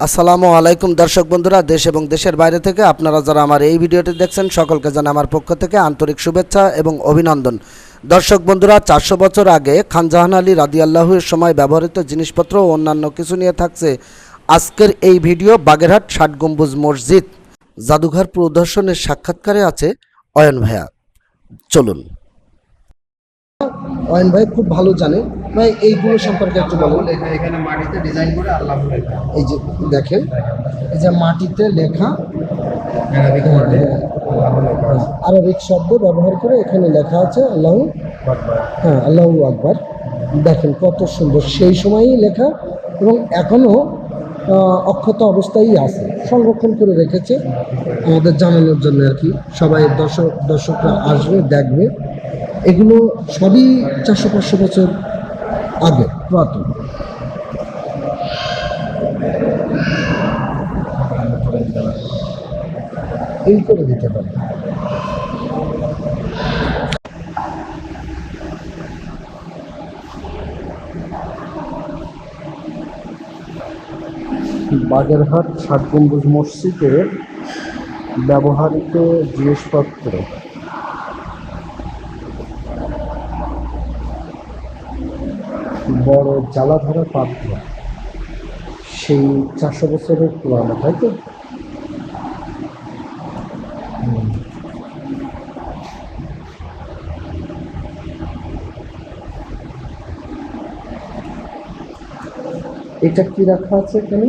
আসসালামু আলাইকুম দর্শক বন্ধুরা, দেশ এবং দেশের বাইরে থেকে আপনারা যারা আমার এই ভিডিওটি দেখছেন, সকলকে জানাই আমার পক্ষ থেকে আন্তরিক শুভেচ্ছা এবং অভিনন্দন। দর্শক বন্ধুরা, চারশো বছর আগে খানজাহান আলী রাদিয়াল্লাহুর সময় ব্যবহৃত জিনিসপত্র ও অন্যান্য কিছু নিয়ে থাকছে আজকের এই ভিডিও বাগেরহাট ষাট গম্বুজ মসজিদ। জাদুঘর প্রদর্শনের সাক্ষাৎকারে আছে অয়ন ভাইয়া। চলুন। অয়ন ভাই খুব ভালো জানে। ভাই এইগুলো সম্পর্কে একটু বলুন। এখানে মাটিতে ডিজাইন করে আল্লাহ এই যে দেখেন এই যে মাটিতে লেখা আরবিক শব্দ ব্যবহার করে এখানে লেখা আছে আল্লাহ হ্যাঁ আল্লাহ আকবার। দেখেন কত সুন্দর সেই সময়ই লেখা এবং এখনও অক্ষত অবস্থায় আছে। সংরক্ষণ করে রেখেছে। আমাদের জানানোর জন্য আর কি। সবাই দর্শক দর্শকরা আসবে দেখবে। এগুলো সবই চারশো, পাঁচশো বছর আগে, পুরাতন। এই করে দিতে পারে বাগেরহাট ষাট গম্বুজ মসজিদের ব্যবহৃত জিনিসপত্র বড় জ্বালাধারা পাত্র। সেই চারশো বছরের পুরানো তাই তো? এটা কি রাখা আছে এখানে?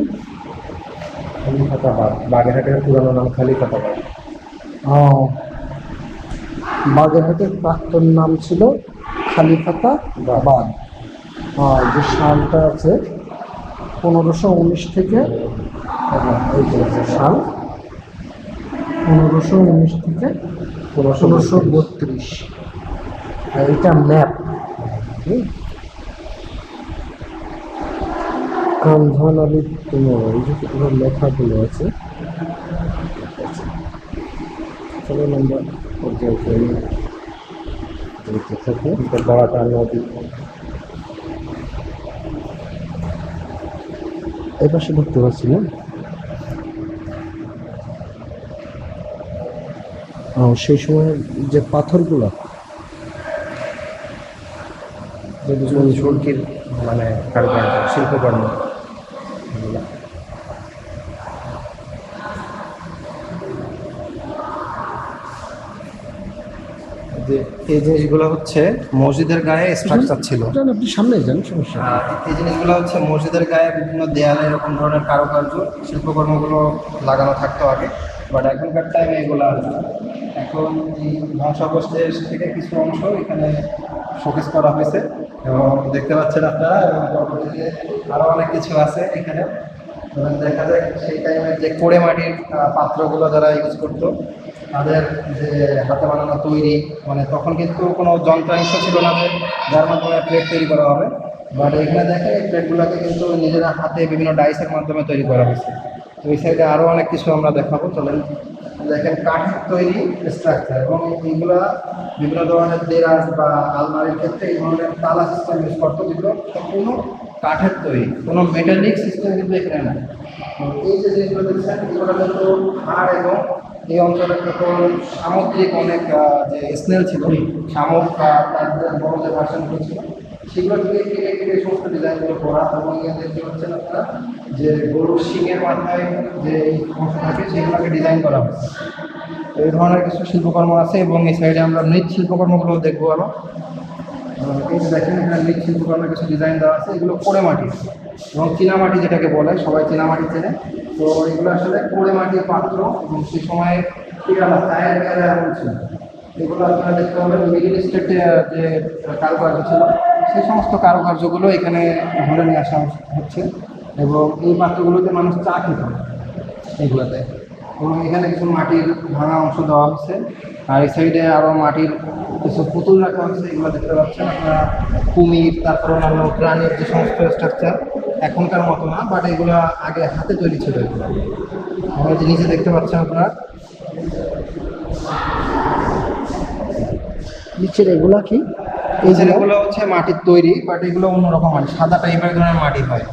খালিফাতাবাদ বাগেরহাটের পুরানো নাম খালিফাতাবাদ ও, বাগেরহাটের প্রাক্তন নাম ছিল খালিফাতা বাদ আর যে সালটা আছে, পনেরোশো উনিশ থেকে এবং এই যে যে সাল পনেরোশো উনিশ থেকে ষোলোশো বত্রিশ। আর এটা ম্যাপ। কামধান আলী তোমার এই যে লেখাগুলো আছে। চলো আমরা পর্যায়ক্রমে দেখতে থাকি এটা বড়াটা নদী। এই পাশে দেখতে পাচ্ছি না। সেই সময় যে পাথরগুলো মানে শিল্পকর্ম। এই জিনিসগুলো হচ্ছে মসজিদের গায়ে স্ট্রাকচার ছিল। আপনি সামনে যান সমস্যা। এই জিনিসগুলো হচ্ছে মসজিদের গায়ে বিভিন্ন দেয়ালে এরকম ধরনের কারুকার্য শিল্পকর্মগুলো লাগানো থাকতো আগে বাট এখনকার টাইমে এগুলো এখন এই ধ্বংসাবশেষ থেকে কিছু অংশ এখানে শোকেস করা হয়েছে এবং দেখতে পাচ্ছেন আপনারা এবং পরবর্তীতে আরও অনেক কিছু আছে এখানে। দেখা যায় সেই টাইমের যে কোড়ে মাটির পাত্রগুলো যারা ইউজ করতো তাদের যে হাতে বানানো তৈরি মানে তখন কিন্তু কোনো যন্ত্রাংশ ছিল না যে যার মাধ্যমে প্লেট তৈরি করা হবে। বাট এখানে দেখেন, এই প্লেটগুলোকে কিন্তু নিজেরা হাতে বিভিন্ন ডাইসের মাধ্যমে তৈরি করা হয়েছে। তো এই সাইডে আরও অনেক কিছু আমরা দেখাবো, চলেন। দেখেন কাঠের তৈরি স্ট্রাকচার এবং এইগুলো বিভিন্ন ধরনের দেরাজ বা আলমারির ক্ষেত্রে এই ধরনের তালা সিস্টেম ইউজ করতো যেগুলো কোনো কাঠের তৈরি, কোনো মেটালিক সিস্টেম কিন্তু এখানে তো এই যে জিনিসগুলো দেখছেন, এগুলো কিন্তু হাড় এবং এই অঞ্চলে তখন সামুদ্রিক অনেক যে স্নেল ছিল শামুক বা তার বড় যে ভার্সনগুলো ছিল সেগুলো থেকে কেটে কেটে সমস্ত ডিজাইনগুলো করা এবং দেখতে পাচ্ছেন আপনারা যে গরুর শিঙের মাথায় যে অংশ থাকে সেগুলোকে ডিজাইন করা হয়েছে। এই ধরনের কিছু শিল্পকর্ম আছে এবং এই সাইডে আমরা মৃৎ শিল্পকর্মগুলো দেখব আরও। আহ, এই দেখেন এখানে মৃৎ শিল্পকর্মের কিছু ডিজাইন দেওয়া আছে এগুলো কোড়ে মাটি এবং চীনামাটি যেটাকে বলে, সবাই চীনামাটি চেনে। তো এগুলো আসলে কোড়ে মাটির পাত্র এবং সে সময় পিরালা চায়ের এমন ছিল। এগুলো আপনারা দেখতে পাবেন মিডিল স্টেটে যে কারুকার্য ছিল, সেই সমস্ত কারুকার্যগুলো এখানে ধরে নিয়ে আসা হচ্ছে। এবং এই পাত্রগুলোতে মানুষ চা খেত এগুলোতে। এবং এখানে কিছু মাটির ভাঙা অংশ দেওয়া হচ্ছে আর এই সাইডে আরও মাটির কিছু পুতুল রাখা হচ্ছে এগুলো দেখতে পাচ্ছেন আপনারা। কুমির তারপর অন্যান্য প্রাণীর যে সমস্ত স্ট্রাকচার এখনকার মতো না বাট এগুলো আগে হাতে তৈরি ছিল এগুলো। আমরা যে নিচে দেখতে পাচ্ছেন আপনারা। নিচের এগুলা কি? এই যে এগুলো হচ্ছে মাটির তৈরি বাট এগুলো অন্যরকম মাটি সাদা টাইপের ধরনের মাটি হয়।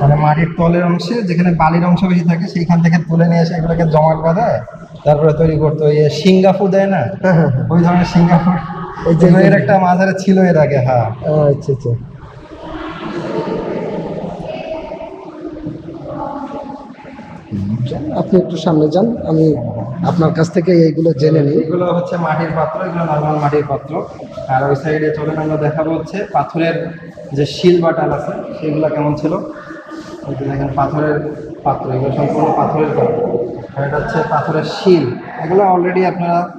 মানে মাটির তলের অংশে যেখানে বালির অংশ বেশি থাকে সেইখান থেকে তুলে নিয়ে এসে এগুলোকে জমাট বাঁধায় তারপরে তৈরি করতো ওই সিঙ্গাফু দেয় না? হ্যাঁ হ্যাঁ ওই ধরনের সিঙ্গাপুর এই যে- এর একটা মাঝারে ছিল এর আগে হ্যাঁ। আচ্ছা আচ্ছা। আপনি একটু সামনে যান আমি আপনার কাছ থেকে এইগুলো জেনে নিই। এগুলো হচ্ছে মাটির পাত্র, এগুলো নর্মাল মাটির পাত্র। আর ওই সাইডে চলে আমরা দেখাবো হচ্ছে পাথরের যে শিল বাটাল আছে, সেগুলো কেমন ছিল। দেখেন, পাথরের পাত্র, এগুলো সম্পূর্ণ পাথরের পাত্র। আর এটা হচ্ছে পাথরের শিল। এগুলো অলরেডি আপনারা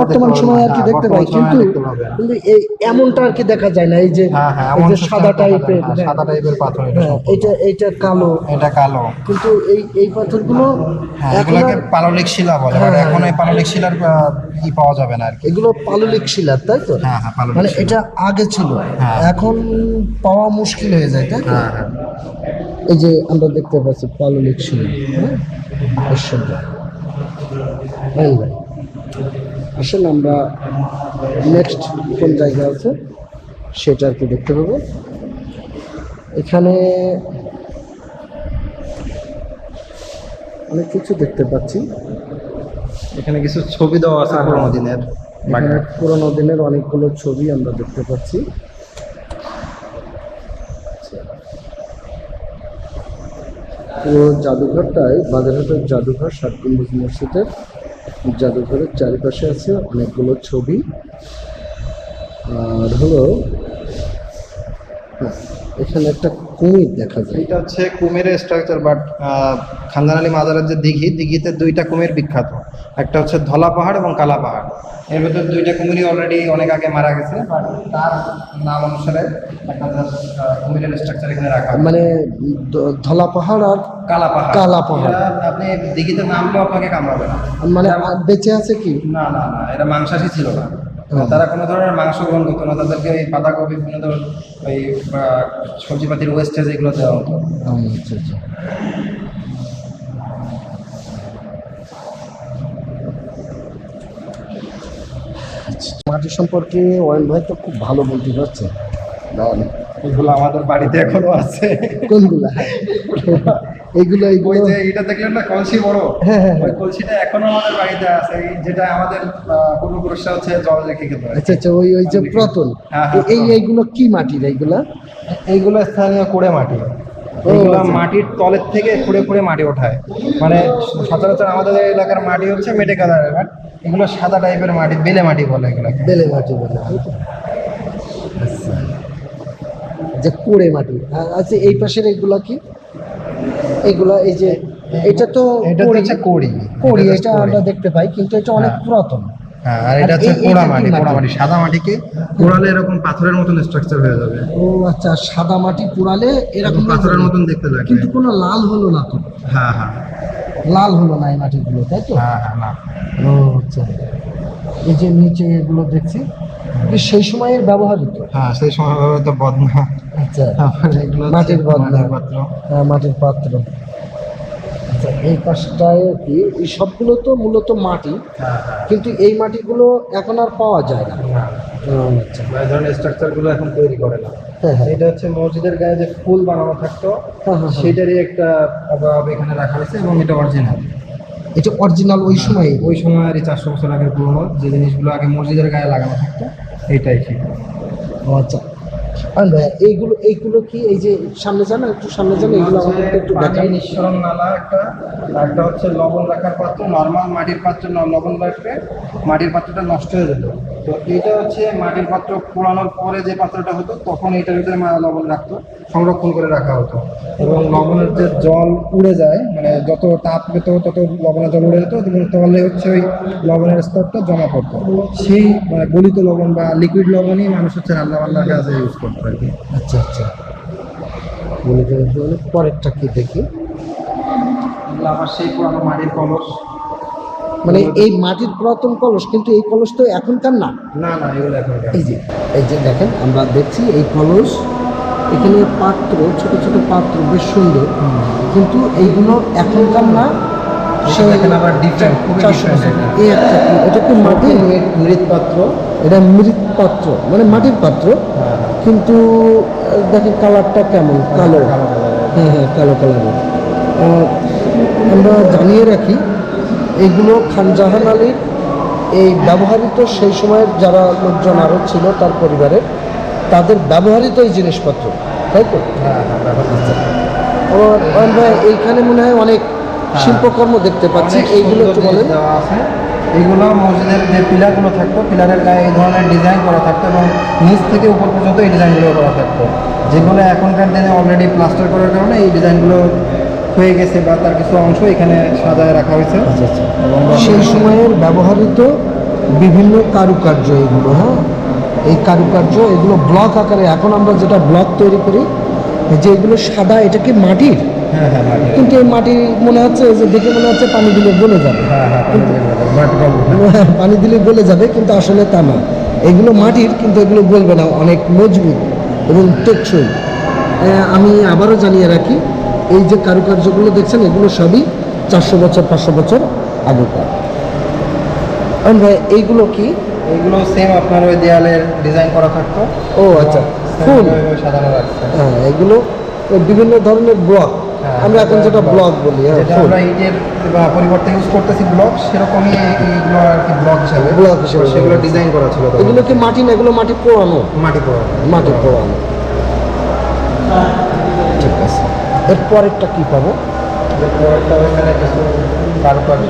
বর্তমান সময় আর কি হ্যাঁ, দেখতে পাই কিন্তু। কিন্তু এই এমনটা আর কি দেখা যায় না এই যে হ্যাঁ হ্যাঁ এই যে সাদা। টাইপের সাদা টাইপের পাথর এটা হ্যাঁ। এটা এটা কালো। এটা কালো। কিন্তু এই এই পাথরগুলো হ্যাঁ এগুলোকে পাললিক শিলা বলে বাট। এখন এই পাললিক শিলার ই পাওয়া যাবে না আর কি। এগুলো পাললিক শিলার তাই তো? হ্যাঁ হ্যাঁ মানে এটা আগে ছিল। এখন পাওয়া মুশকিল হয়ে যায় তাই তো? হ্যাঁ হ্যাঁ। এই যে আমরা দেখতে পাচ্ছি পাললিক শিলা হ্যাঁ? ভাই ভাই আসেন আমরা নেক্সট কোন জায়গা আছে সেটা আর কি দেখতে পাবো। এখানে অনেক কিছু দেখতে পাচ্ছি। এখানে কিছু ছবি দেওয়া আছে পুরোনো দিনের এখানে পুরোনো দিনের অনেকগুলো ছবি আমরা দেখতে পাচ্ছি। পুরো জাদুঘরটায় বাজারহাটের জাদুঘর ষাট গম্বুজ মসজিদের জাদুঘরের চারিপাশে আছে অনেকগুলো ছবি। আর হলো হ্যাঁ, এখানে একটা কুমির দেখা যায়। এটা হচ্ছে কুমিরের স্ট্রাকচার বাট খানদান আলী মাজারের যে দিঘি দিঘিতে দুইটা কুমির বিখ্যাত। একটা হচ্ছে ধলা পাহাড় এবং কালা পাহাড়। এর ভেতর দুইটা কুমিরই অলরেডি অনেক আগে মারা গেছে বাট তার নাম অনুসারে একটা কুমিরের স্ট্রাকচার এখানে রাখা মানে ধলা পাহাড় আর কালা পাহাড়। কালা পাহাড়। আপনি দিঘিতে নামলেও আপনাকে কামড়াবে না। মানে বেঁচে আছে কি? না না না এরা মাংসাশী ছিল না। তারা কোনো ধরনের মাংস গ্রহণ করতো না। তাদেরকে ওই বাঁধাকপি বিভিন্ন ধরনের ওই সবজিপাতির ওয়েস্টেজ এগুলো দেওয়া হতো। আচ্ছা আচ্ছা। মাটি সম্পর্কে ওয়াইন ভাই তো খুব ভালো বলতে পারছে। এগুলো আমাদের বাড়িতে এখনও আছে। কোনগুলা? এইগুলো ওই যে এটা দেখলেন না কলসি বড়? হ্যাঁ, হ্যাঁ, হ্যাঁ। ওই কলসিটা এখনও আমাদের বাড়িতে আছে যেটা আমাদের পূর্বপুরুষরা হচ্ছে জল রেখে খেতে হয়। আচ্ছা আচ্ছা ওই ওই যে প্রতল। হ্যাঁ, হ্যাঁ, এই এইগুলো কি মাটির এইগুলা? এইগুলো স্থানীয় কুড়ে মাটি। এইগুলো আচ্ছা। মাটির তলের থেকে খুঁড়ে খুঁড়ে মাটি ওঠায়। মানে সচরাচর আমাদের এলাকার মাটি হচ্ছে মেটে কালারের বাট এগুলো সাদা টাইপের মাটি বেলে মাটি বলে এগুলো বেলে মাটি বলে? আচ্ছা। যে কোড়ে মাটি। আচ্ছা এই পাশের এইগুলা কি? এগুলা এই যে এটা তো এটা হচ্ছে কড়ি। কোড়ি এটা আমরা দেখতে পাই কিন্তু এটা অনেক হ্যাঁ। পুরাতন। হ্যাঁ আর এটা হচ্ছে এই- পোড়া মাটি পোড়া মাটি? মাটি। সাদা মাটিকে পোড়ালে এরকম পাথরের মতন স্ট্রাকচার হয়ে যাবে। ও আচ্ছা সাদা মাটি পুরালে এরকম পাথরের মতন দেখতে লাগবে। কিন্তু কোনো লাল হলো না তো? হ্যাঁ হ্যাঁ। লাল হলো না এই মাটিগুলো তাই তো? হ্যাঁ হ্যাঁ না। ও আচ্ছা। এই যে নিচে এগুলো দেখছি সেই সময়ের ব্যবহৃত হ্যাঁ সেই সময় তো বদনা। আচ্ছা। মাটির বদনা। পাত্র। হ্যাঁ, মাটির পাত্র। আচ্ছা এই পাশটায় কি? এই সবগুলো তো মূলত মাটি। কিন্তু এই মাটিগুলো এখন আর পাওয়া যায় না। হ্যাঁ আচ্ছা। এই ধরনের স্ট্রাকচারগুলো এখন তৈরি করে না। হ্যাঁ হ্যাঁ। এটা হচ্ছে মসজিদের গায়ে যে ফুল বানানো থাকতো হ্যাঁ, হ্যাঁ, হ্যাঁ। সেটারই একটা অভাব এখানে রাখা হয়েছে এবং এটা অরিজিনাল এটা অরিজিনাল ওই সময়? ওই সময়েরই চারশো বছর আগের পুরোনো যে জিনিসগুলো আগে মসজিদের গায়ে লাগানো থাকতো। এইটাই ঠিক ও আচ্ছা আর ভাইয়া, এইগুলো এইগুলো কি এই যে সামনে যান একটু সামনে যান এগুলো আমাদেরকে একটু দেখান। নিঃসরণ নালা একটা একটা হচ্ছে লবণ রাখার পাত্র নর্মাল মাটির পাত্রে লবণ রাখলে মাটির পাত্রটা নষ্ট হয়ে যেত তো এটা হচ্ছে মাটির পাত্র পোড়ানোর পরে যে পাত্রটা হতো তখন এটার ভিতরে লবণ রাখতো সংরক্ষণ করে রাখা হতো। এবং লবণের যে জল উড়ে যায় মানে যত তাপ পেত তত লবণের জল উড়ে যেত এবং তলে হচ্ছে ওই লবণের স্তরটা জমা পড়তো। সেই মানে গলিত লবণ বা লিকুইড লবণই মানুষ হচ্ছে রান্না বান্নার কাজে ইউজ করতো। কি আচ্ছা আচ্ছা। তাহলে পরেরটা কি দেখি? এগুলো সেই পুরানো মাটির কলস। মানে এই মাটির পুরাতন কলস কিন্তু এই কলস তো এখনকার না? না না এগুলো এখন এই যে এই যে দেখেন আমরা দেখছি এই কলস এখানে পাত্র ছোট ছোট পাত্র বেশ সুন্দর। কিন্তু এইগুলো এখনকার না। এটা। কি? কি মৃৎ পাত্র। এটা মৃৎ পাত্র মানে মাটির পাত্র। হ্যাঁ। কিন্তু দেখেন কালারটা কেমন? কালো। হ্যাঁ হ্যাঁ কালো কালারের। আমরা জানিয়ে রাখি এইগুলো খানজাহান আলীর এই ব্যবহৃত সেই সময়ের যারা লোকজন আরও ছিল তার পরিবারের তাদের ব্যবহৃত এই জিনিসপত্র তাই তো? হ্যাঁ হ্যাঁ এইখানে মনে হয় অনেক শিল্পকর্ম দেখতে পাচ্ছি এইগুলো একটু বলেন। এইগুলো মসজিদের যে পিলারগুলো থাকতো পিলারের গায়ে এই ধরনের ডিজাইন করা থাকতো এবং নিচ থেকে উপর পর্যন্ত এই ডিজাইনগুলো করা থাকতো। যেগুলো এখনকার দিনে অলরেডি প্লাস্টার করার কারণে এই ডিজাইনগুলো হয়ে গেছে বা তার কিছু অংশ এখানে সাজায় রাখা হয়েছে। এবং সেই সময়ের ব্যবহৃত বিভিন্ন কারুকার্য এগুলো হ্যাঁ? এই কারুকার্য এগুলো ব্লক আকারে এখন আমরা যেটা ব্লক তৈরি করি যে এগুলো সাদা এটা কি মাটির। কিন্তু এই মাটি মনে হচ্ছে যে দেখে মনে হচ্ছে পানি দিলে গলে যাবে। হ্যাঁ হ্যাঁ পানি দিলে গলে যাবে। কিন্তু আসলে তা না। এগুলো মাটির কিন্তু এগুলো গলবে না অনেক মজবুত এবং টেকসই। আমি আবারও জানিয়ে রাখি এই যে কারুকার্যগুলো দেখছেন এগুলো সবই চারশো বছর পাঁচশো বছর আগেকার। ভাই এইগুলো কি? এইগুলো সেম আপনার ওই দেয়ালের ডিজাইন করা থাকতো। ও আচ্ছা ফুল। সাজানো রাখছে হ্যাঁ এগুলো বিভিন্ন ধরনের ব্লক হ্যাঁ, আমরা এখন যেটা ব্লগ বলি হ্যাঁ আমরা ইটের বা পরিবর্তে ইউজ করতেছি ব্লগ সেরকমই এই- এইগুলো আর কি ব্লগ হিসাবে। ব্লগ হিসাবে সেগুলো ডিজাইন করা ছিল। এগুলো কি মাটি না এগুলো মাটি পোড়ানো? মাটি পোড়ানো। মাটি পোড়ানো। ঠিক আছে। এর পরেরটা কি পাবো? এর পরেরটা ওইখানে কিছু কারুকার্য